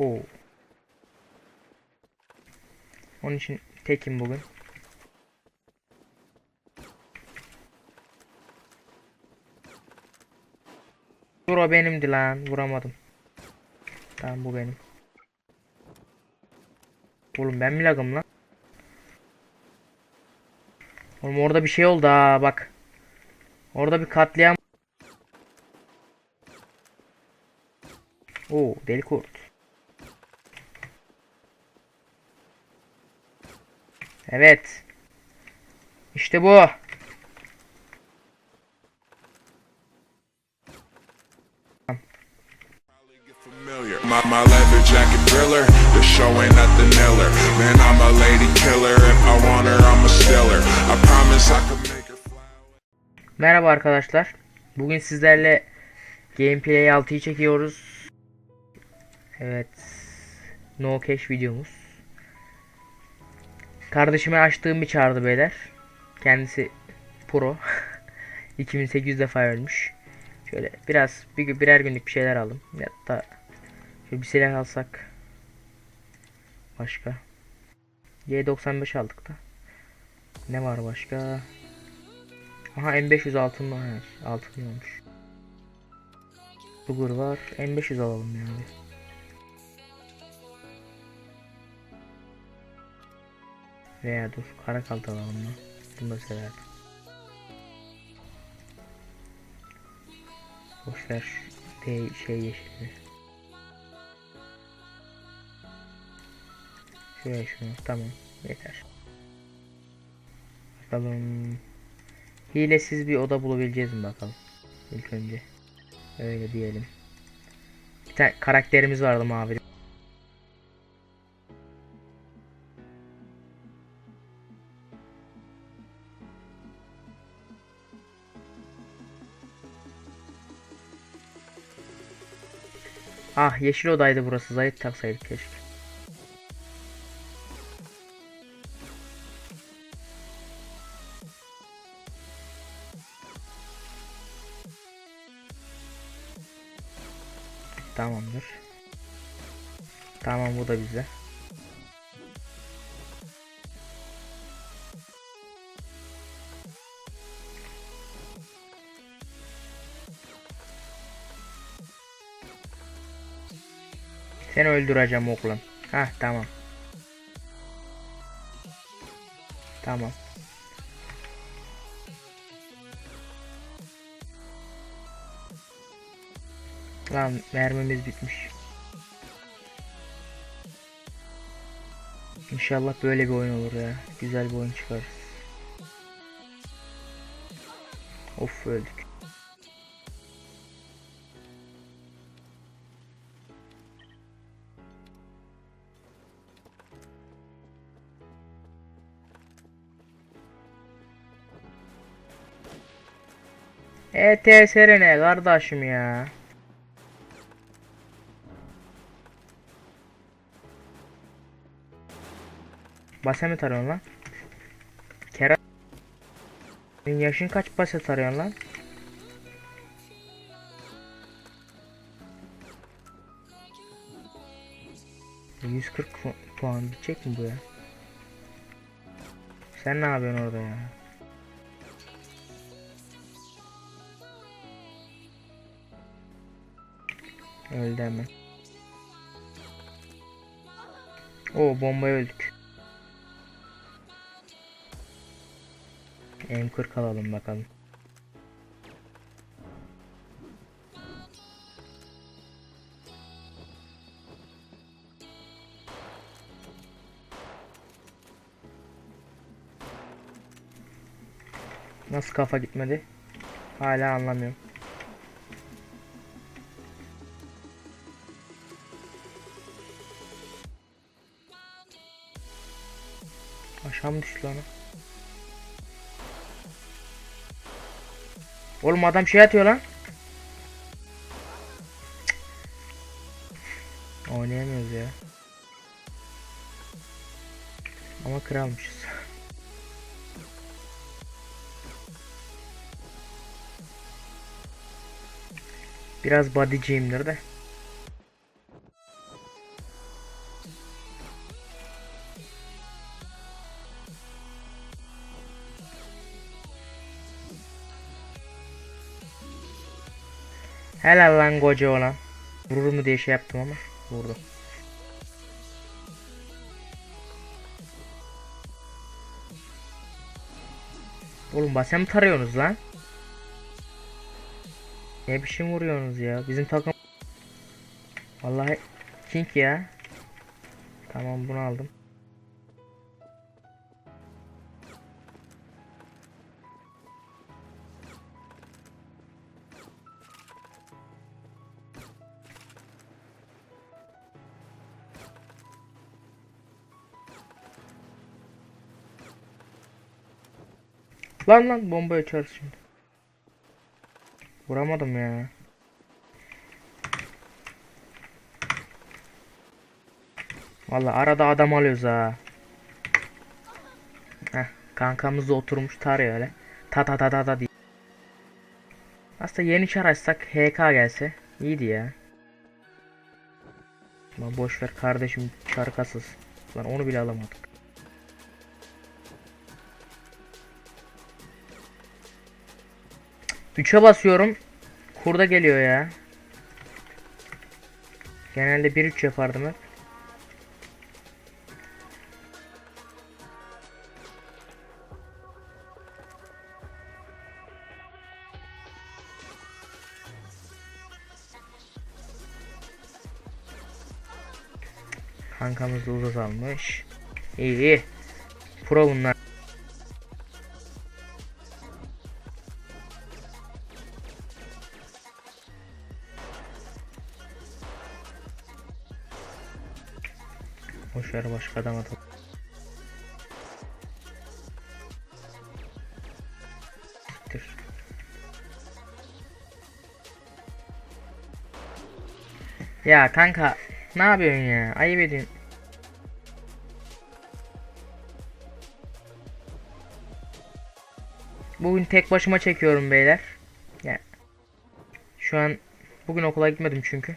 Oo. Onun için tekim bugün. Dur o benimdi lan. Vuramadım. Tamam bu benim. Oğlum ben mi lagım lan? Oğlum orada bir şey oldu ha bak. Orada bir katliam. Oo deli kurt. Evet. İşte bu. My, my leather jacket thriller, the show ain't nothing iller. Man, I'm a lady killer. If I want her, I'm a stealer. I promise I could make her fly. Merhaba arkadaşlar. Bugün sizlerle Gameplay 6'yı çekiyoruz. Evet. No cash videomuz. Kardeşime açtığım bir çağırdı beyler. Kendisi pro. 2800 defa ölmüş. Şöyle biraz bir, birer günlük bir şeyler aldım. Da şöyle bir silah alsak. Başka. Y95 aldık da. Ne var başka? Aha M500 altın var. Altın olmuş. Bugur var. M500 alalım yani. Veya dur karakalt alalım lan. Bunu da sever. Boşver de şey yeşili. Şöyle şunu tamam yeter. Bakalım. Hilesiz bir oda bulabileceğiz mi bakalım. İlk önce. Öyle diyelim. Bir tane karakterimiz vardı mavi. Ah yeşil odaydı burası. Zayıf taksaydık keşke. Tamamdır. Tamam bu da bize. Seni öldüreceğim oğlum. Hah tamam. Tamam. Lan mermimiz bitmiş. İnşallah böyle bir oyun olur ya. Güzel bir oyun çıkar. Of öldük. ETSR ne kardeşim ya? Basa mı tarıyorsun lan? Senin yaşın kaç basa tarıyorsun lan? ...140 pu- puan bitecek mi bu ya? Sen ne yapıyorsun orada ya? Öldü hemen. Oo bombaya öldük. M40 alalım bakalım. Nasıl kafa gitmedi? Hala anlamıyorum. Düştü lan? Oğlum adam şey atıyor lan. Cık. Oynayamıyoruz ya. Ama kralmışız. Biraz bodyciyimdir de. Helal lan koca olan. Vurur mu diye şey yaptım ama vurdu. Oğlum basem mi tarıyorsunuz lan? Ne biçim vuruyorsunuz ya? Bizim takım Vallahi King ya. Tamam bunu aldım. Lan lan bomba açarız şimdi. Vuramadım ya. Vallahi arada adam alıyoruz ha. Heh, kankamız da oturmuş tarıyor öyle. Ta ta ta ta ta diye. Aslında yeni çar açsak HK gelse iyiydi ya. Ama boş ver kardeşim çar kasız. Lan onu bile alamadık. Üçe basıyorum. Kurda geliyor ya. Genelde 1-3 yapardım hep. Kankamız da uzat almış. İyi iyi. Pro bunlar. Boşver başka adam atalım. Ya kanka ne yapıyorsun ya? Ayıp ediyorsun. Bugün tek başıma çekiyorum beyler. Ya. Şu an bugün okula gitmedim çünkü.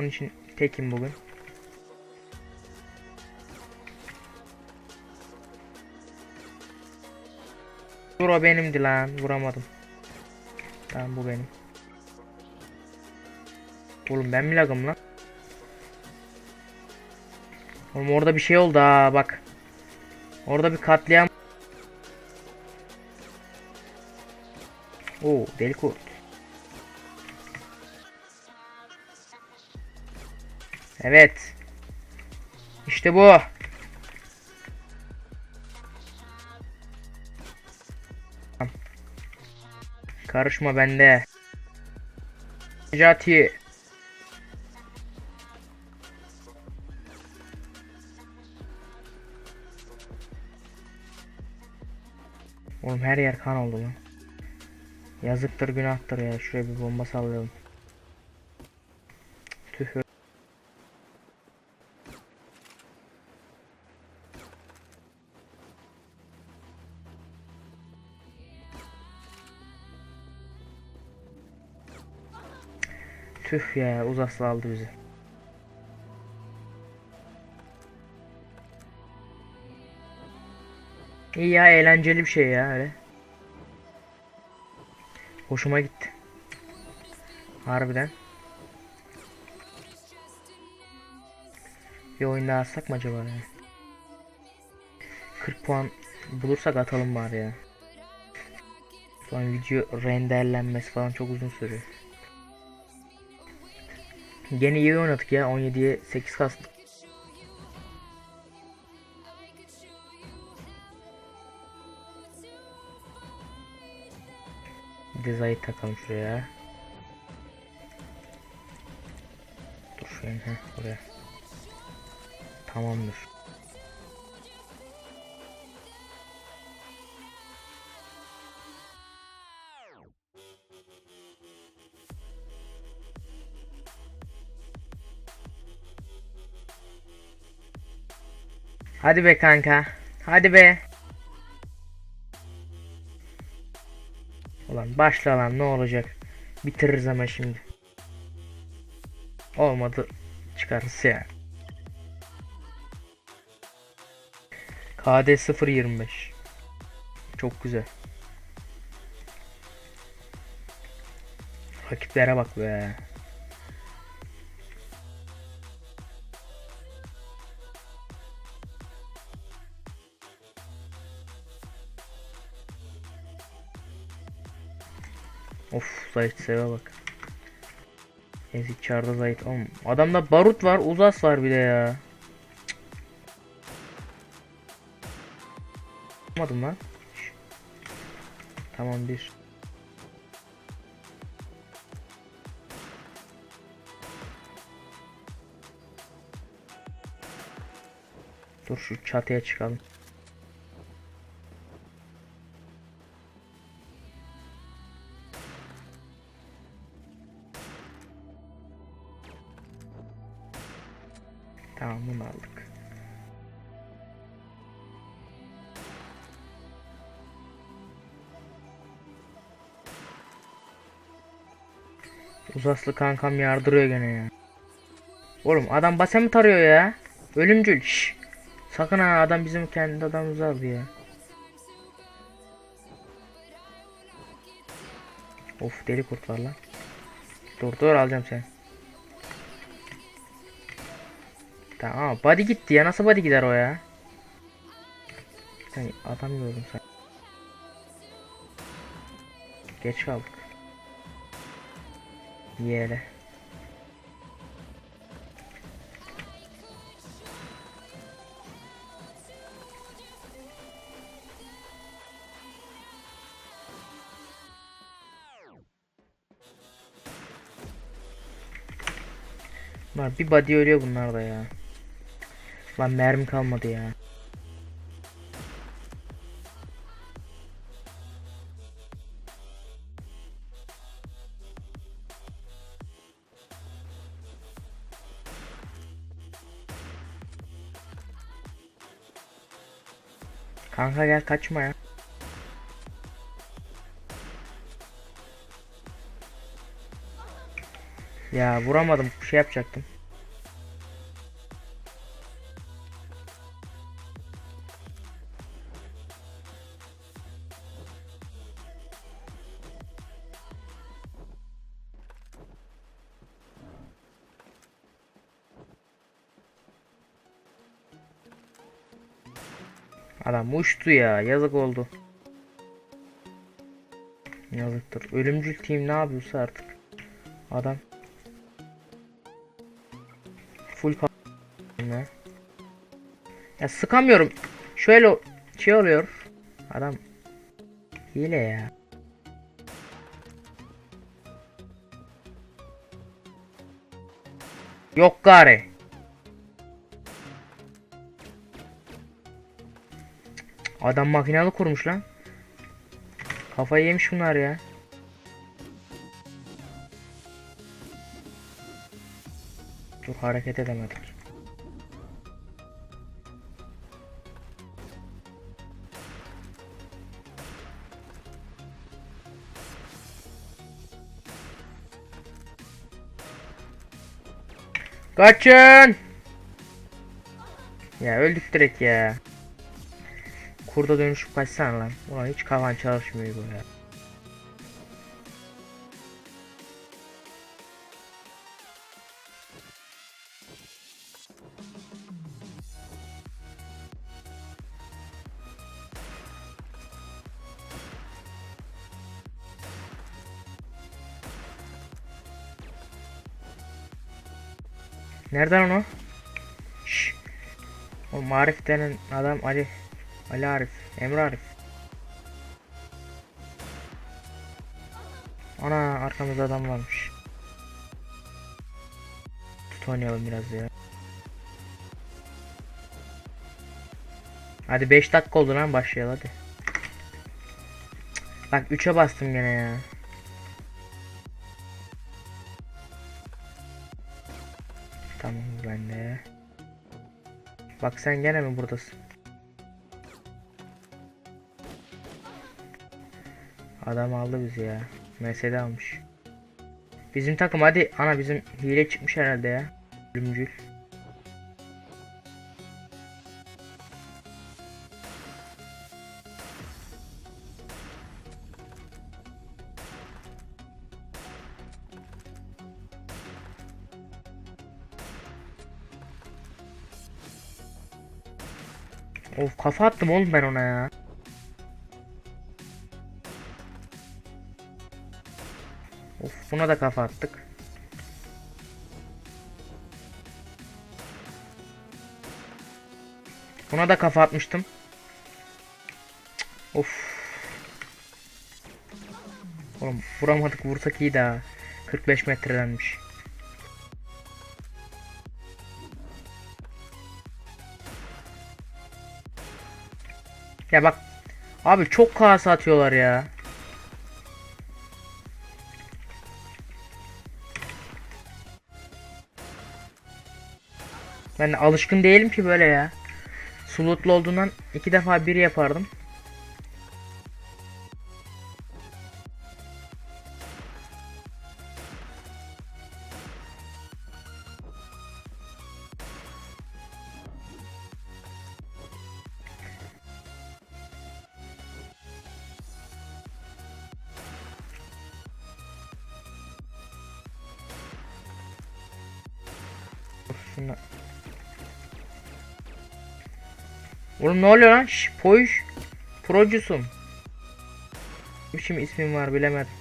Onun için tekim bugün. Dur o benimdi lan. Vuramadım. Tamam bu benim. Oğlum ben mi lagım lan? Oğlum orada bir şey oldu ha bak. Orada bir katliam. Oo deli kurt. Evet. İşte bu. Karışma bende. Necati. Oğlum her yer kan oldu lan. Yazıktır günahtır ya. Şuraya bir bomba sallayalım. Tüh. Tüh ya uzaslı aldı bizi. İyi ya eğlenceli bir şey ya öyle. Hoşuma gitti. Harbiden. Bir oyun daha atsak mı acaba ya? 40 puan bulursak atalım bari ya. An video renderlenmesi falan çok uzun sürüyor. Gene iyi oynadık ya 17'ye 8 kastık. Bir de zayıf takalım şuraya. Dur şuraya heh, buraya. Tamamdır. Hadi be kanka. Hadi be. Ulan başla lan ne olacak. Bitiririz ama şimdi. Olmadı. Çıkarız ya. KD 025. çok güzel. Rakiplere bak be. Of Zayt seve bak. Ezik çarda Zayt. Oğlum, adamda barut var, uzas var bir de ya. Yapmadım lan. Tamam bir. Dur şu çatıya çıkalım. Uzaslı kankam yardırıyor gene ya. Oğlum adam base mi tarıyor ya? Ölümcül. Şş. Sakın ha adam bizim kendi adamımızı aldı ya. Of deli kurt var lan. Dur dur alacağım seni. Tamam body gitti ya nasıl body gider o ya? Sen adam gördüm sen. Geç kaldık. Yere. Lan bir body ölüyor bunlar da ya. Lan mermi kalmadı ya. Kaçma ya. Ya vuramadım şey yapacaktım. Adam uçtu ya yazık oldu. Yazıktır. Ölümcül team ne yapıyorsa artık. Adam. Full ya. Ya sıkamıyorum. Şöyle şey oluyor. Adam hile ya. Yok gari. Adam makinalı kurmuş lan. Kafayı yemiş bunlar ya. Dur hareket edemedik. Kaçın! Ya öldük direkt ya. Kurda dönüşüp kaçsana lan. Ulan hiç kafan çalışmıyor bu ya. Nereden onu? Şşş. O Marif denen adam Ali. Ali Arif. Emre Arif. Ana arkamızda adam varmış. Tut oynayalım biraz ya. Hadi 5 dakika oldu lan başlayalım hadi. Bak 3'e bastım gene ya. Tamam ben de. Bak sen gene mi buradasın? Adam aldı bizi ya. MS'de almış. Bizim takım hadi. Ana bizim hile çıkmış herhalde ya. Ölümcül. Of kafa attım oğlum ben ona ya. Buna da kafa attık. Buna da kafa atmıştım. Of. Oğlum vuramadık vursak iyi daha. 45 metredenmiş. Ya bak abi çok kasa atıyorlar ya. Ben alışkın değilim ki böyle ya. Slotlu olduğundan iki defa bir yapardım. Şuna. Oğlum ne oluyor lan? Şş, Poyş. Procusun. Ne biçim ismim var bilemedim.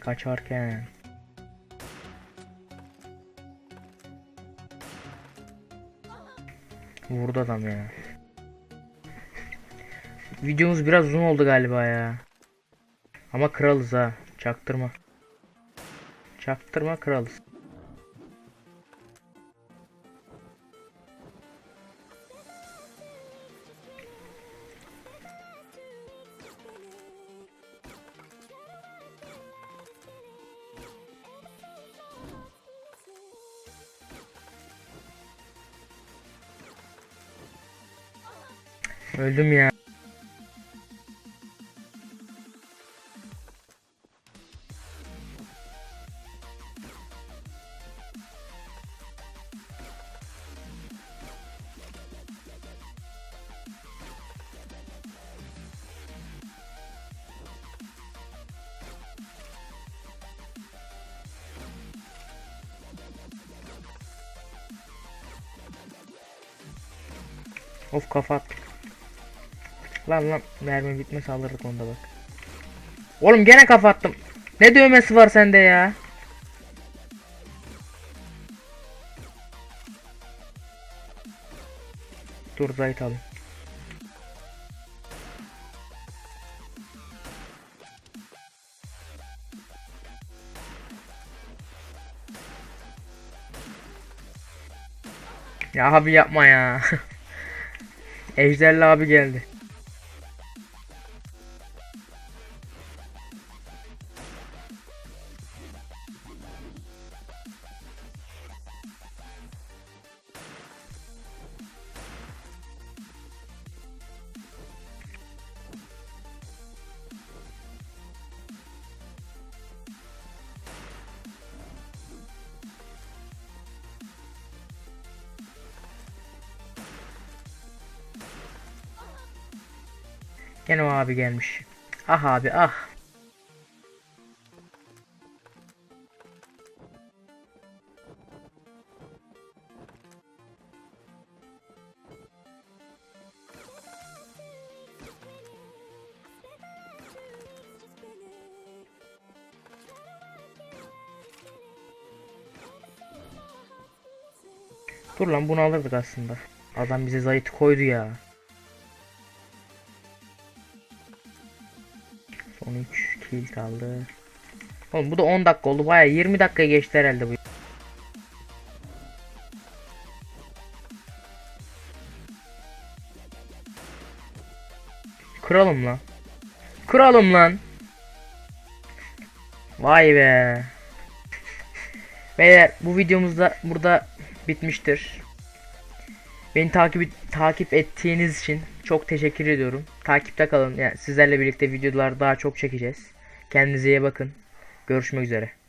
Kaçarken. Vurdu adam ya. Videomuz biraz uzun oldu galiba ya. Ama kralız ha. Çaktırma. Çaktırma kralız. Öldüm ya. Of kafa attık. Lan lan mermi bitmesi alırdık onda bak. Oğlum gene kafa attım. Ne dövmesi var sende ya? Dur Zayt alayım. Ya abi yapma ya. Ejderli abi geldi. Gene o abi gelmiş. Ah abi ah. Dur lan bunu alırdık aslında. Adam bize zayıf koydu ya. Son 3 kill kaldı. Oğlum bu da 10 dakika oldu. Baya 20 dakika geçti herhalde bu. Kıralım lan. Kıralım lan. Vay be. Beyler bu videomuz da burada bitmiştir. Beni takip takip ettiğiniz için çok teşekkür ediyorum. Takipte kalın. Yani sizlerle birlikte videolar daha çok çekeceğiz. Kendinize iyi bakın. Görüşmek üzere.